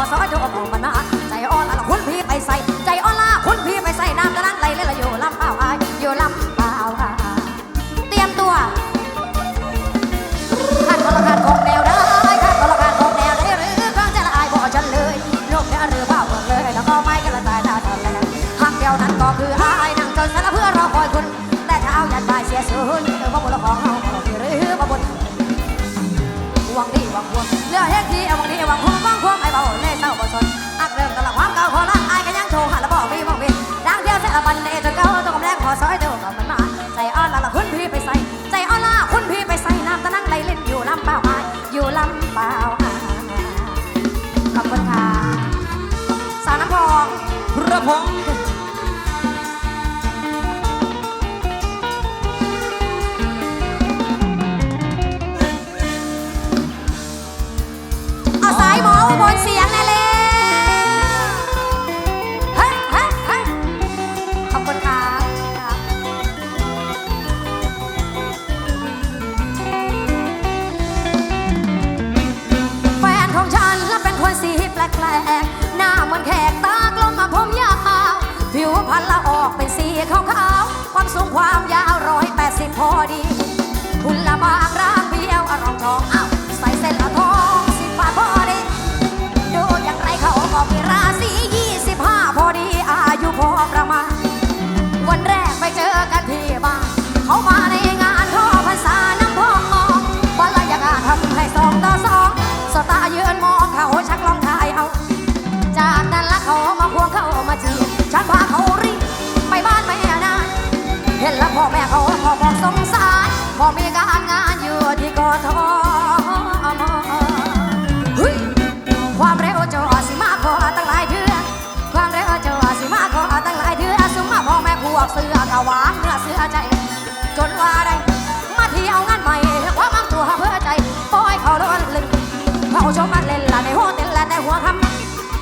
อสอยโยบูมนาใจอ่อนละคุณพี่ไปใส่ ใจอ่อนละคุณพี่ไปใส่น้ำกระนั้นไหลเลยละอยู่ลำเปล่าอายอยู่ลำเปล่าค่ะเตรียมตัวขั้นพลังงานของแนวได้ขั้นพลังงานของแนวได้หรือข้างจะละอายบอกฉันเลยโลมเนื้อหรือเปล่าเบิกเลยแล้วก็ไม่กระจายหน้าตอนแรกหักเดียวนั้นก็คืออายนั่งจนสารเพื่อรอคอยคุณ แต่เท้ายันบ่ายเสียสูญเออพระบุญของเราหรือพระบุญวังดีหวังพวงเลือเฮ็ดดีเอาหวังดีหวังพวงวังพวงไอ้เบา pump. ความยาวร้อยแปดสิบพอดีคุณละบา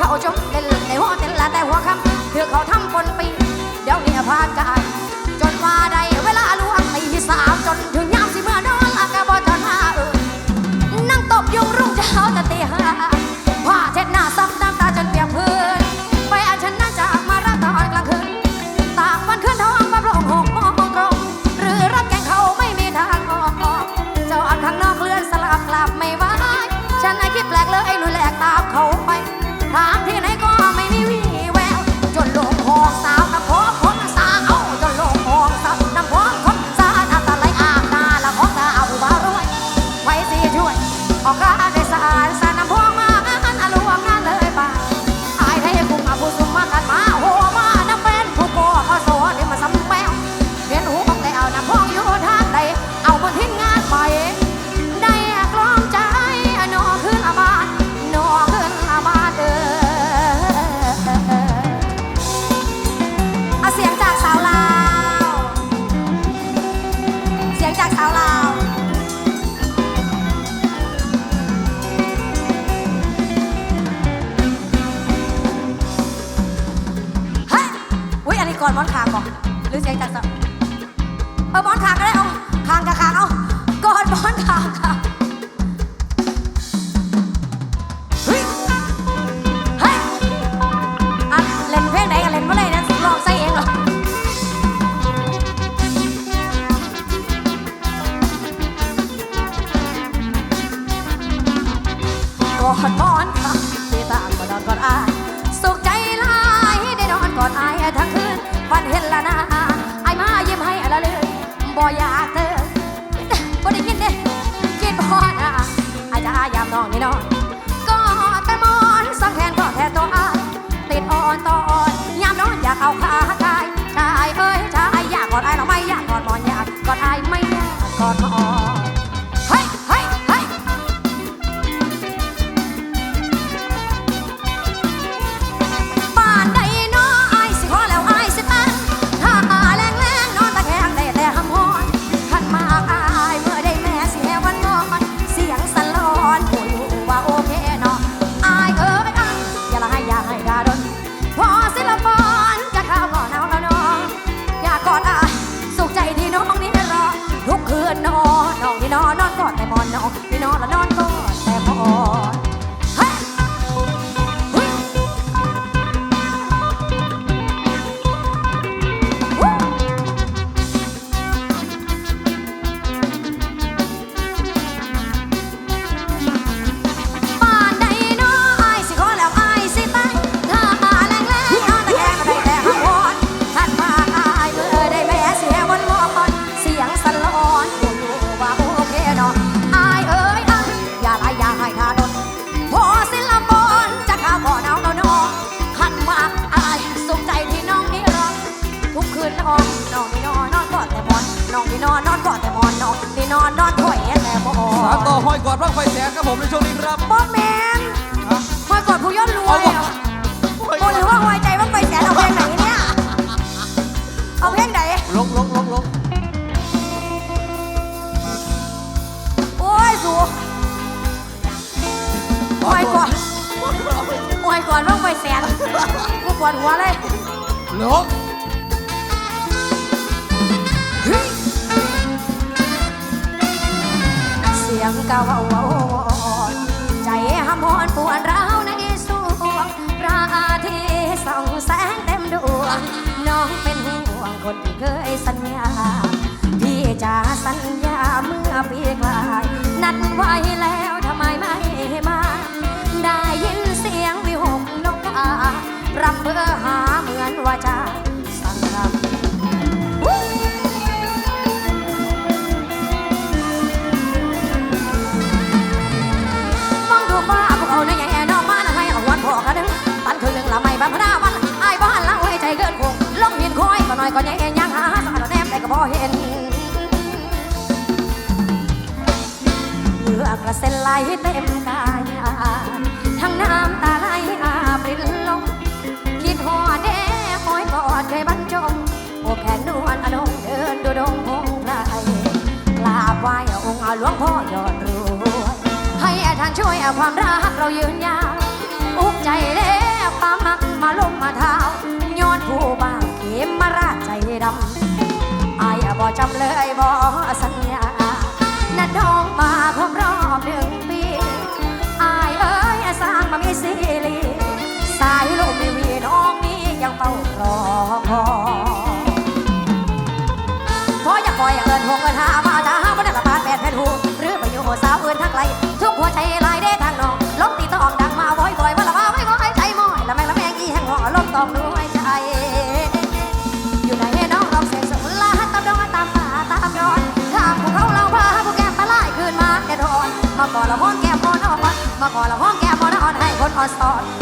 พราจอมเล่นในหัวเต้นละแต่หัวคำเพื่อเขาทำคนปี เดี๋ยวเนี่ยพากายจนมาได้เวลาล่วงตีสามจนถึง น้องนี่น้องก็แต่มอนสังแทนก็แค่ตัวอานติดอ่อนต่ออ่อนยามนอนอยากเอาขา น้องนี่นอนนอนถอยแต่มอสามนต่อห้อยกอดบ้างไฟแสนครับผมในช่วงนี้ครับบอแมนห้อยกอดผู้ย่นรวยอะโอ้หรือว่าหอยใจว่าไปแสนเอาเพลงไหนเนี่ยเอาเพลงไหนลงลงลงลงโอ้ยสูหอยกอดหอยกอดว่าไปแสนกูปวดหัวเลยลง ยงกาวาวอนใจห้ำหอนปวดร้าวในสวงพระอาทิตย์ส่องแสงเต็มดวงน้องเป็นห่วงคนที่เคยสัญญา พี่จะสัญญาเมื่อปีกลายนัดไว้แล้วทำไมไม่มา ได้ยินเสียงวิหกนกการำเบอร์หาเหมือนว่าจะ ก็น้อยก็แย่ยังหาสารแนมแต่ก็บ่เห็นเหงื่อกระเซ็นไหลเต็มกายทั้งน้ำตาไหลอาบรินลงคิดหอดแด่คอยกอดเคยบรรจงโอบแขนนวลอนงเดินดูดงพงไพรกราบไหวองค์หลวงพ่อยอดรวยให้ท่านช่วยเอาความรักเรายืนยาวอุกใจแล้วความมักมาลงมาท้า ดใจดำอายบ่จำเลยบ่สัญญานัดน้องมาครบรอบหนึ่งปีอายเอ้ยสร้างมามีซีรีสายลมมีวีน้องนี้ยังเฝ้ารอพออยากปล่อยอยากเอินหงเอินหามาตาหาบ่ได้ละบาดแปดแผ่นหูหรือไปอยู่สาวอื่นทางไกลทุกหัวใจล I thought.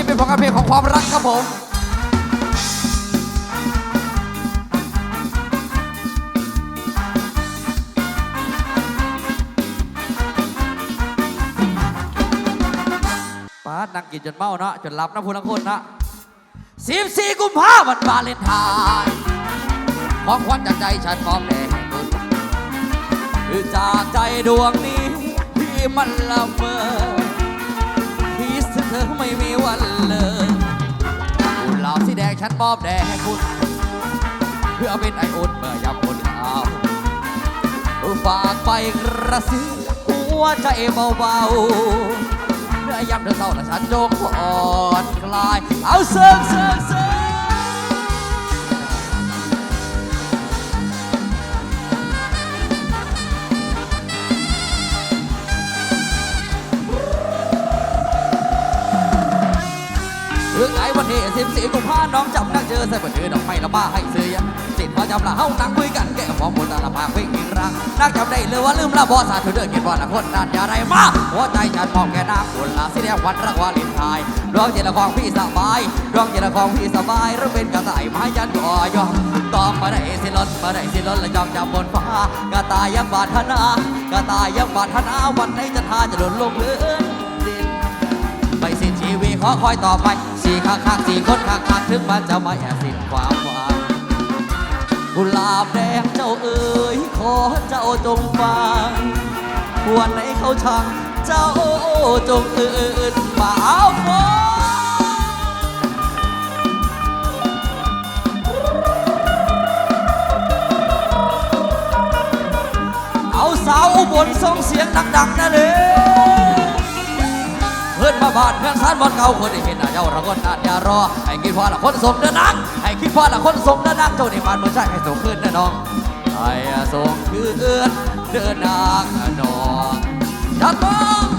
นี้เป็นผลงานเพลงของความรักครับผมป้าดนั่งกินจนเมาเนาะจนหลับนะพูดทั้งคนนะสิบสี่กุมภาพันธ์วาเลนไทน์ของขวัญจากใจฉันมอบแด่ให้คุณคือจากใจดวงนี้ที่มันละเมอ เธอไม่มีวันเลยกุหลาบสีแดงฉันมอบแด่ให้คุณ เพื่อเป็นไออุ่นเมื่อยามคนหนาวฝากไปกระซิบหัวใจเบาๆเมื่อยามเธอเศร้าและฉันจงผ่อนคลาย เอาเสิร์ฟเสิร์ฟเสิร์ฟ เรื่องไอ้วันที่สิบสี่กุมภาน้องจำนักเจอใส่บนถือดอกไม้ละบ้าให้ซื้อสิทธิ์พอจำละเฮานั่งคุยกันแกมองบนตาละพาวิ่งอีกรังนักจำได้เลยว่าลืมละบอสาเธอเดินกินบอลละคนนั่นอย่าไรมาหัวใจฉันมองแกน้ำคนละสีแดงวันรักวาเลนไทน์ดวงเจริญของพี่สบายดวงเจริญของพี่สบายหรือเป็นกระต่ายไม้ยันก็ยอมต้องมาได้สิล้นมาได้สิล้นและยอมจำบนฟ้ากระต่ายยังบาดทนากระต่ายยังบาดทนาวันไหนจะทาจะโดนลงพื้นดินไม่สิ้นชีวิตขอคอยต่อไป ข้างข้างสี่คนข้างข้างถึงมันจะไม่แอบสิ้นความหวังกุหลาบแดงเจ้าเอ๋ยขอเจ้าจงฟังวันไหนเขาชังเจ้าจงอื่นมาเอาฟเอาสาวอุบนส่งเสียงดังๆนะเลย บ้านเมืองสานบ้านเก่าคนได้เห็นหน้าเจ้าเราคนนานอย่ารอ ให้คิดว่าละคนสมเดินนังให้คิดว่าละคนสมเดินนังเจ้าในบ้านเมืองใช่ให้สูงขึ้นนะน้องให้สูงขึ้นเดินนางน้องจัดมา